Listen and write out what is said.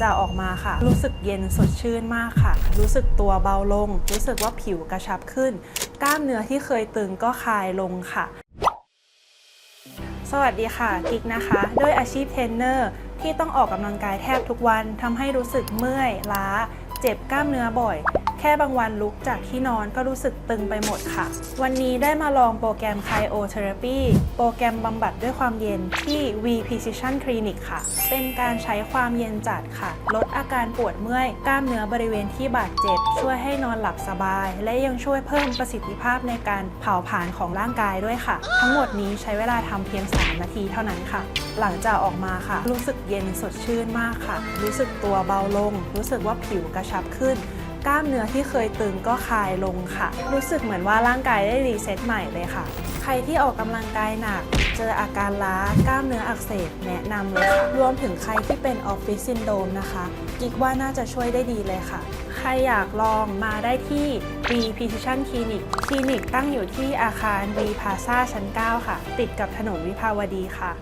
จากออกมาค่ะ รู้สึกเย็นสดชื่นมากค่ะ รู้สึกตัวเบาลง รู้สึกว่าผิวกระชับขึ้น กล้ามเนื้อที่เคยตึงก็คลายลงค่ะ สวัสดีค่ะกิกนะคะ ด้วยอาชีพเทรนเนอร์ที่ต้องออกกำลังกายแทบทุกวันทำให้รู้สึกเมื่อยล้า เจ็บกล้ามเนื้อบ่อย แค่บางวันลุกจากที่นอนก็รู้สึกตึงไปหมดค่ะ วันนี้ได้มาลองโปรแกรม Cryotherapy โปรแกรมบำบัดด้วยความเย็นที่ V Precision Clinic ค่ะ เป็นการใช้ความเย็นจัดค่ะ ลดอาการปวดเมื่อย กล้ามเนื้อบริเวณที่บาดเจ็บ ช่วยให้นอนหลับสบาย และยังช่วยเพิ่มประสิทธิภาพในการเผาผลาญของร่างกายด้วยค่ะ ทั้งหมดนี้ใช้เวลาทำเพียง 3 นาทีเท่านั้นค่ะ หลังจากออกมาค่ะ รู้สึกเย็นสดชื่นมากค่ะ รู้สึกตัวเบาลง รู้สึกว่าผิวกระชับขึ้น กล้ามเนื้อที่เคยตึงก็คลายลงค่ะ รู้สึกเหมือนว่าร่างกายได้รีเซ็ตใหม่เลยค่ะ ใครที่ออกกำลังกายหนัก เจออาการล้ากล้ามเนื้ออักเสบแนะนำเลยค่ะ รวมถึงใครที่เป็นออฟฟิศซินโดมนะคะกิ๊กว่าน่าจะช่วยได้ดีเลยค่ะ ใครอยากลองมาได้ที่ V Precision Clinic คลินิกตั้งอยู่ที่อาคาร V Plaza ชั้น 9 ค่ะ ติดกับถนนวิภาวดีค่ะ